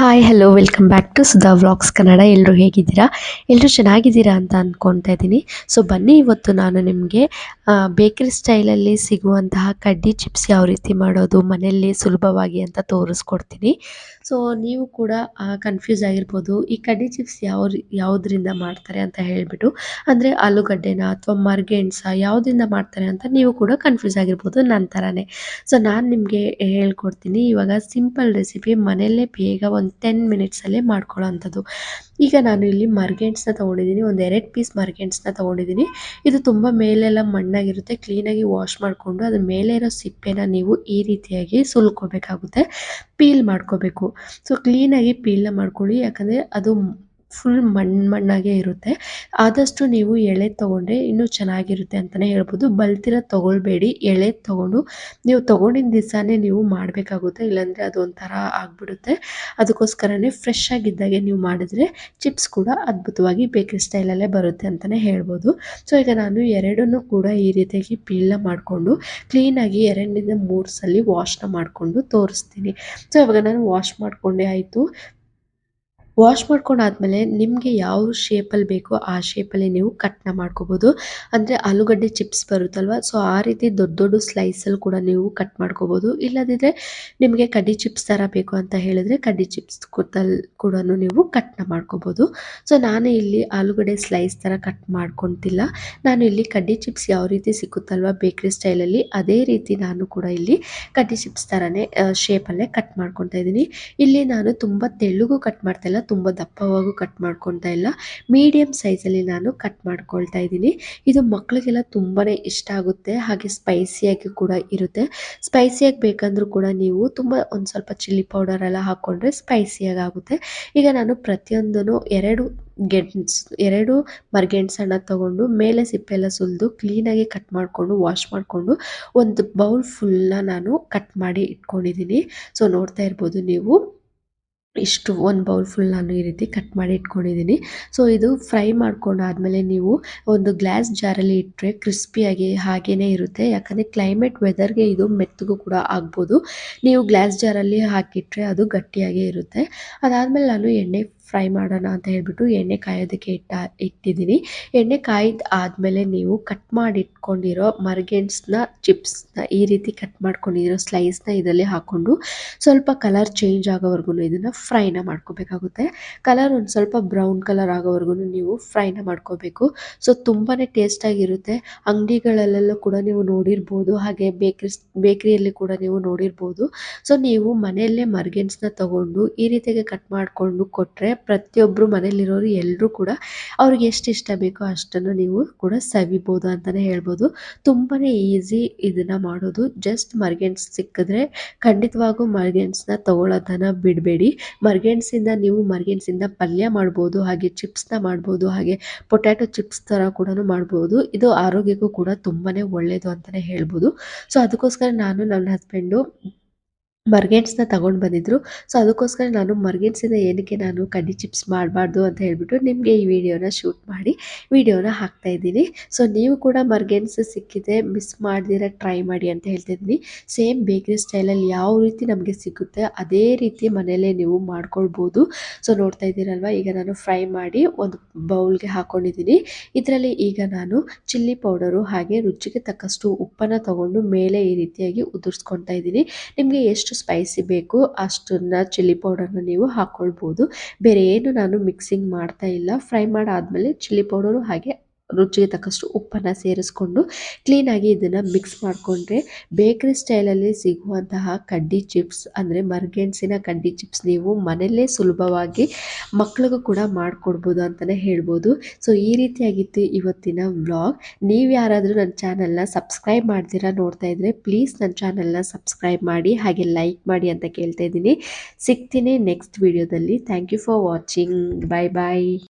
Hi hello welcome back to Sudha vlogs Kannada ಎಲ್ಲರೂ ಹೇಗಿದ್ದೀರಾ? ಎಲ್ಲರೂ ಚೆನ್ನಾಗಿದ್ದೀರಾ ಅಂತ ಅಂದ್ಕೊತಾ ಇದ್ದೀನಿ. ಸೊ ಬನ್ನಿ, ಇವತ್ತು ನಾನು ನಿಮಗೆ ಬೇಕರಿ ಸ್ಟೈಲಲ್ಲಿ ಸಿಗುವಂತಹ ಕಡ್ಡಿ ಚಿಪ್ಸ್ ಯಾವ ರೀತಿ ಮಾಡೋದು, ಮನೆಯಲ್ಲಿ ಸುಲಭವಾಗಿ ಅಂತ ತೋರಿಸ್ಕೊಡ್ತೀನಿ. ಸೊ ನೀವು ಕೂಡ ಕನ್ಫ್ಯೂಸ್ ಆಗಿರ್ಬೋದು, ಈ ಕಡ್ಡಿ ಚಿಪ್ಸ್ ಯಾವ ಯಾವುದರಿಂದ ಮಾಡ್ತಾರೆ ಅಂತ ಹೇಳಿಬಿಟ್ಟು. ಅಂದರೆ, ಆಲೂಗಡ್ಡೆನ ಅಥವಾ ಮರ್ಗೆಣ್ಸ ಯಾವುದರಿಂದ ಮಾಡ್ತಾರೆ ಅಂತ ನೀವು ಕೂಡ ಕನ್ಫ್ಯೂಸ್ ಆಗಿರ್ಬೋದು ನನ್ನ ಥರನೇ ಸೊ ನಾನು ನಿಮಗೆ ಹೇಳ್ಕೊಡ್ತೀನಿ, ಇವಾಗ ಸಿಂಪಲ್ ರೆಸಿಪಿ ಮನೆಯಲ್ಲೇ ಬೇಗ ಒಂದು ಟೆನ್ ಮಿನಿಟ್ಸಲ್ಲೇ ಮಾಡ್ಕೊಳ್ಳೋ ಅಂಥದ್ದು. ಈಗ ನಾನು ಇಲ್ಲಿ ಮರ್ಗೆಂಟ್ಸ್ನ ತೊಗೊಂಡಿದ್ದೀನಿ, ಒಂದು ಎರಡು ಪೀಸ್ ಮರ್ಗೆಂಟ್ಸ್ನ ತೊಗೊಂಡಿದ್ದೀನಿ. ಇದು ತುಂಬ ಮೇಲೆಲ್ಲ ಮಣ್ಣಾಗಿರುತ್ತೆ ಕ್ಲೀನಾಗಿ ವಾಶ್ ಮಾಡಿಕೊಂಡು ಅದ್ರ ಮೇಲೆ ಇರೋ ಸಿಪ್ಪೆನ ನೀವು ಈ ರೀತಿಯಾಗಿ ಸುಲ್ಕೋಬೇಕಾಗುತ್ತೆ ಪೀಲ್ ಮಾಡ್ಕೋಬೇಕು. ಸೊ ಕ್ಲೀನಾಗಿ ಪೀಲ್ನ ಮಾಡ್ಕೊಳ್ಳಿ, ಯಾಕಂದರೆ ಅದು ಫುಲ್ ಮಣ್ಣು ಮಣ್ಣಾಗೇ ಇರುತ್ತೆ. ಆದಷ್ಟು ನೀವು ಎಳೆ ತೊಗೊಂಡ್ರೆ ಇನ್ನೂ ಚೆನ್ನಾಗಿರುತ್ತೆ ಅಂತಲೇ ಹೇಳ್ಬೋದು. ಬಲ್ತಿರ ತೊಗೊಳ್ಬೇಡಿ. ಎಳೆ ತೊಗೊಂಡು ನೀವು ತೊಗೊಂಡಿದ್ದ ದಿವಸನೇ ನೀವು ಮಾಡಬೇಕಾಗುತ್ತೆ. ಇಲ್ಲಾಂದರೆ ಅದು ಒಂಥರ ಆಗಿಬಿಡುತ್ತೆ. ಅದಕ್ಕೋಸ್ಕರನೇ ಫ್ರೆಶ್ ಆಗಿದ್ದಾಗೆ ನೀವು ಮಾಡಿದ್ರೆ ಚಿಪ್ಸ್ ಕೂಡ ಅದ್ಭುತವಾಗಿ ಬೇಕರಿ ಸ್ಟೈಲಲ್ಲೇ ಬರುತ್ತೆ ಅಂತಲೇ ಹೇಳ್ಬೋದು. ಸೊ ಈಗ ನಾನು ಎರಡನ್ನೂ ಕೂಡ ಈ ರೀತಿಯಾಗಿ ಪೀಲ್ನ ಮಾಡಿಕೊಂಡು ಕ್ಲೀನಾಗಿ ಎರಡರಿಂದ ಮೂರು ಸಲ ವಾಶ್ನ ಮಾಡಿಕೊಂಡು ತೋರಿಸ್ತೀನಿ. ಸೊ ಇವಾಗ ನಾನು ವಾಶ್ ಮಾಡಿಕೊಂಡೇ ಆಯಿತು. ವಾಶ್ ಮಾಡ್ಕೊಂಡಾದ್ಮೇಲೆ ನಿಮಗೆ ಯಾವ ಶೇಪಲ್ಲಿ ಬೇಕೋ ಆ ಶೇಪಲ್ಲಿ ನೀವು ಕಟ್ನ ಮಾಡ್ಕೋಬೋದು. ಅಂದರೆ ಆಲೂಗಡ್ಡೆ ಚಿಪ್ಸ್ ಬರುತ್ತಲ್ವ ಸೊ ಆ ರೀತಿ ದೊಡ್ಡ ದೊಡ್ಡ ಸ್ಲೈಸಲ್ಲಿ ಕೂಡ ನೀವು ಕಟ್ ಮಾಡ್ಕೋಬೋದು. ಇಲ್ಲದಿದ್ದರೆ ನಿಮಗೆ ಕಡ್ಡಿ ಚಿಪ್ಸ್ ಥರ ಬೇಕು ಅಂತ ಹೇಳಿದ್ರೆ ಕಡ್ಡಿ ಚಿಪ್ಸ್ ಕೂತಲ್ಲಿ ಕೂಡ ನೀವು ಕಟ್ನ ಮಾಡ್ಕೋಬೋದು. ಸೊ ನಾನು ಇಲ್ಲಿ ಆಲೂಗಡ್ಡೆ ಸ್ಲೈಸ್ ಥರ ಕಟ್ ಮಾಡ್ಕೊತಿಲ್ಲ. ನಾನು ಇಲ್ಲಿ ಕಡ್ಡಿ ಚಿಪ್ಸ್ ಯಾವ ರೀತಿ ಸಿಕ್ಕುತ್ತಲ್ವ ಬೇಕ್ರಿ ಸ್ಟೈಲಲ್ಲಿ ಅದೇ ರೀತಿ ನಾನು ಕೂಡ ಇಲ್ಲಿ ಕಡ್ಡಿ ಚಿಪ್ಸ್ ಥರನೇ ಶೇಪಲ್ಲೇ ಕಟ್ ಮಾಡ್ಕೊತಾ ಇದ್ದೀನಿ. ಇಲ್ಲಿ ನಾನು ತುಂಬ ತೆಳ್ಳಗೂ ಕಟ್ ಮಾಡ್ತಾಯಿಲ್ಲ ತುಂಬ ದಪ್ಪವಾಗೂ ಕಟ್ ಮಾಡ್ಕೊತಾ ಇಲ್ಲ. ಮೀಡಿಯಮ್ ಸೈಜಲ್ಲಿ ನಾನು ಕಟ್ ಮಾಡ್ಕೊಳ್ತಾ ಇದ್ದೀನಿ. ಇದು ಮಕ್ಕಳಿಗೆಲ್ಲ ತುಂಬಾ ಇಷ್ಟ ಆಗುತ್ತೆ. ಹಾಗೆ ಸ್ಪೈಸಿಯಾಗಿ ಕೂಡ ಇರುತ್ತೆ. ಸ್ಪೈಸಿಯಾಗಿ ಬೇಕಂದ್ರೂ ಕೂಡ ನೀವು ತುಂಬ ಒಂದು ಸ್ವಲ್ಪ ಚಿಲ್ಲಿ ಪೌಡರ್ ಎಲ್ಲ ಹಾಕ್ಕೊಂಡ್ರೆ ಸ್ಪೈಸಿಯಾಗಿ ಆಗುತ್ತೆ. ಈಗ ನಾನು ಪ್ರತಿಯೊಂದನ್ನು ಎರಡು ಗೆಣ್ಸ್ ಎರಡು ಮರಗೆಣ್ಸನ್ನ ತಗೊಂಡು ಮೇಲೆ ಸಿಪ್ಪೆ ಎಲ್ಲ ಸುಲಿದು ಕ್ಲೀನಾಗಿ ಕಟ್ ಮಾಡಿಕೊಂಡು ವಾಶ್ ಮಾಡಿಕೊಂಡು ಒಂದು ಬೌಲ್ ಫುಲ್ಲ ನಾನು ಕಟ್ ಮಾಡಿ ಇಟ್ಕೊಂಡಿದ್ದೀನಿ. ಸೊ ನೋಡ್ತಾ ಇರ್ಬೋದು ನೀವು. ಇಷ್ಟು ಒಂದು ಬೌಲ್ ಫುಲ್ ನಾನು ಈ ರೀತಿ ಕಟ್ ಮಾಡಿ ಇಟ್ಕೊಂಡಿದ್ದೀನಿ. ಸೊ ಇದು ಫ್ರೈ ಮಾಡ್ಕೊಂಡಾದ್ಮೇಲೆ ನೀವು ಒಂದು ಗ್ಲಾಸ್ ಜಾರಲ್ಲಿ ಇಟ್ಟರೆ ಕ್ರಿಸ್ಪಿಯಾಗಿ ಹಾಗೇ ಇರುತ್ತೆ. ಯಾಕಂದರೆ ಕ್ಲೈಮೇಟ್ ವೆದರ್ಗೆ ಇದು ಮೆತ್ತಗೂ ಕೂಡ ಆಗ್ಬೋದು. ನೀವು ಗ್ಲಾಸ್ ಜಾರಲ್ಲಿ ಹಾಕಿಟ್ರೆ ಅದು ಗಟ್ಟಿಯಾಗೇ ಇರುತ್ತೆ. ಅದಾದಮೇಲೆ ನಾನು ಎಣ್ಣೆ ಫ್ರೈ ಮಾಡೋಣ ಅಂತ ಹೇಳ್ಬಿಟ್ಟು ಎಣ್ಣೆ ಕಾಯೋದಕ್ಕೆ ಇಟ್ಟ, ಇಟ್ಟಿದ್ದೀನಿ. ಎಣ್ಣೆ ಕಾಯ್ದು ಆದಮೇಲೆ ನೀವು ಕಟ್ ಮಾಡಿ ಇಟ್ಕೊಂಡಿರೋ ಮರ್ಗೆಣ್ಸ್ನ ಚಿಪ್ಸ್ನ ಈ ರೀತಿ ಕಟ್ ಮಾಡ್ಕೊಂಡಿರೋ ಸ್ಲೈಸ್ನ ಇದರಲ್ಲಿ ಹಾಕ್ಕೊಂಡು ಸ್ವಲ್ಪ ಕಲರ್ ಚೇಂಜ್ ಆಗೋವರೆಗೂ ಇದನ್ನು ಫ್ರೈನ ಮಾಡ್ಕೋಬೇಕಾಗುತ್ತೆ. ಕಲರ್ ಒಂದು ಸ್ವಲ್ಪ ಬ್ರೌನ್ ಕಲರ್ ಆಗೋವರೆಗೂ ನೀವು ಫ್ರೈನ ಮಾಡ್ಕೋಬೇಕು. ಸೊ ತುಂಬಾ ಟೇಸ್ಟಾಗಿರುತ್ತೆ ಅಂಗಡಿಗಳಲ್ಲೆಲ್ಲೂ ಕೂಡ ನೀವು ನೋಡಿರ್ಬೋದು. ಹಾಗೆ ಬೇಕ್ರಿ ಬೇಕ್ರಿಯಲ್ಲಿ ಕೂಡ ನೀವು ನೋಡಿರ್ಬೋದು. ಸೊ ನೀವು ಮನೆಯಲ್ಲೇ ಮರ್ಗೆನ್ಸ್ನ ತಗೊಂಡು ಈ ರೀತಿಯಾಗಿ ಕಟ್ ಮಾಡಿಕೊಂಡು ಕೊಟ್ಟರೆ ಪ್ರತಿಯೊಬ್ಬರು ಮನೇಲಿರೋರು ಎಲ್ಲರೂ ಕೂಡ ಅವ್ರಿಗೆ ಎಷ್ಟು ಇಷ್ಟ ಬೇಕೋ ಅಷ್ಟನ್ನು ನೀವು ಕೂಡ ಸವಿಬೋದು ಅಂತಲೇ ಹೇಳ್ಬೋದು. ತುಂಬಾ ಈಸಿ ಇದನ್ನು ಮಾಡೋದು. ಜಸ್ಟ್ ಮರ್ಗೆಣ್ಸ್ ಸಿಕ್ಕಿದ್ರೆ ಖಂಡಿತವಾಗೂ ಮರ್ಗೆಂಟ್ಸ್ನ ತೊಗೊಳೋದನ್ನ ಬಿಡಬೇಡಿ. ಮರ್ಗೆಣ್ಸಿಂದ ನೀವು ಮರ್ಗೆಣ್ಸಿಂದ ಪಲ್ಯ ಮಾಡ್ಬೋದು, ಹಾಗೆ ಚಿಪ್ಸ್ನ ಮಾಡ್ಬೋದು, ಹಾಗೆ ಪೊಟ್ಯಾಟೊ ಚಿಪ್ಸ್ ಥರ ಕೂಡ ಮಾಡ್ಬೋದು. ಇದು ಆರೋಗ್ಯಕ್ಕೂ ಕೂಡ ತುಂಬಾ ಒಳ್ಳೆಯದು ಅಂತಲೇ ಹೇಳ್ಬೋದು. ಸೊ, ಅದಕ್ಕೋಸ್ಕರ ನಾನು ನನ್ನ ಹಸ್ಬೆಂಡು ಮರ್ಗೆಟ್ಸ್ನ ತಗೊಂಡು ಬಂದಿದ್ರು. ಸೊ, ಅದಕ್ಕೋಸ್ಕರ ನಾನು ಮರ್ಗೆಟ್ಸಿಂದ ಏನಕ್ಕೆ ನಾನು ಕಡ್ಡಿ ಚಿಪ್ಸ್ ಮಾಡಬಾರ್ದು ಅಂತ ಹೇಳ್ಬಿಟ್ಟು ನಿಮಗೆ ಈ ವಿಡಿಯೋನ ಶೂಟ್ ಮಾಡಿ ವಿಡಿಯೋನ ಹಾಕ್ತಾ ಇದ್ದೀನಿ. ಸೊ, ನೀವು ಕೂಡ ಮರ್ಗೆನ್ಸ್ ಸಿಕ್ಕಿದೆ ಮಿಸ್ ಮಾಡ್ದಿರ ಟ್ರೈ ಮಾಡಿ ಅಂತ ಹೇಳ್ತಿದ್ದೀನಿ ಸೇಮ್ ಬೇಕ್ರಿ ಸ್ಟೈಲಲ್ಲಿ ಯಾವ ರೀತಿ ನಮಗೆ ಸಿಗುತ್ತೆ ಅದೇ ರೀತಿ ಮನೆಯಲ್ಲೇ ನೀವು ಮಾಡ್ಕೊಳ್ಬೋದು. ಸೊ, ನೋಡ್ತಾ ಇದ್ದೀರಲ್ವ? ಈಗ ನಾನು ಫ್ರೈ ಮಾಡಿ ಒಂದು ಬೌಲ್ಗೆ ಹಾಕ್ಕೊಂಡಿದ್ದೀನಿ ಇದರಲ್ಲಿ ಈಗ ನಾನು ಚಿಲ್ಲಿ ಪೌಡರು ಹಾಗೆ ರುಚಿಗೆ ತಕ್ಕಷ್ಟು ಉಪ್ಪನ್ನು ತಗೊಂಡು ಮೇಲೆ ಈ ರೀತಿಯಾಗಿ ಉದುರಿಸ್ಕೊತಾ ಇದ್ದೀನಿ. ನಿಮಗೆ ಎಷ್ಟು ಸ್ಪೈಸಿ ಬೇಕು, ಅಷ್ಟನ್ನ ಚಿಲ್ಲಿ ಪೌಡರ್ನ ನೀವು ಹಾಕ್ಕೊಳ್ಬೋದು ಬೇರೆ ಏನು ನಾನು ಮಿಕ್ಸಿಂಗ್ ಮಾಡ್ತಾ ಇಲ್ಲ. ಫ್ರೈ ಮಾಡಾದಮೇಲೆ ಚಿಲ್ಲಿ ಪೌಡರು ಹಾಗೆ ರುಚಿಗೆ ತಕ್ಕಷ್ಟು ಉಪ್ಪನ್ನು ಸೇರಿಸ್ಕೊಂಡು ಕ್ಲೀನಾಗಿ ಇದನ್ನು ಮಿಕ್ಸ್ ಮಾಡಿಕೊಂಡ್ರೆ ಬೇಕ್ರಿ ಸ್ಟೈಲಲ್ಲಿ ಸಿಗುವಂತಹ ಕಡ್ಡಿ ಚಿಪ್ಸ್ ಅಂದರೆ ಮರ್ಗೆಣ್ಸಿನ ಕಡ್ಡಿ ಚಿಪ್ಸ್ ನೀವು ಮನೆಯಲ್ಲೇ ಸುಲಭವಾಗಿ ಮಕ್ಳಿಗೂ ಕೂಡ ಮಾಡಿಕೊಡ್ಬೋದು ಅಂತಲೇ ಹೇಳ್ಬೋದು. ಸೊ ಈ ರೀತಿಯಾಗಿತ್ತು ಇವತ್ತಿನ ವ್ಲಾಗ್ ನೀವು ಯಾರಾದರೂ ನನ್ನ ಚಾನಲ್ನ ಸಬ್ಸ್ಕ್ರೈಬ್ ಮಾಡ್ತೀರಾ ನೋಡ್ತಾ ಇದ್ದರೆ ಪ್ಲೀಸ್ ನನ್ನ ಚಾನಲ್ನ ಸಬ್ಸ್ಕ್ರೈಬ್ ಮಾಡಿ ಹಾಗೆ ಲೈಕ್ ಮಾಡಿ ಅಂತ ಕೇಳ್ತಾ ಇದ್ದೀನಿ. ಸಿಗ್ತೀನಿ ನೆಕ್ಸ್ಟ್ ವಿಡಿಯೋದಲ್ಲಿ thank you for watching bye bye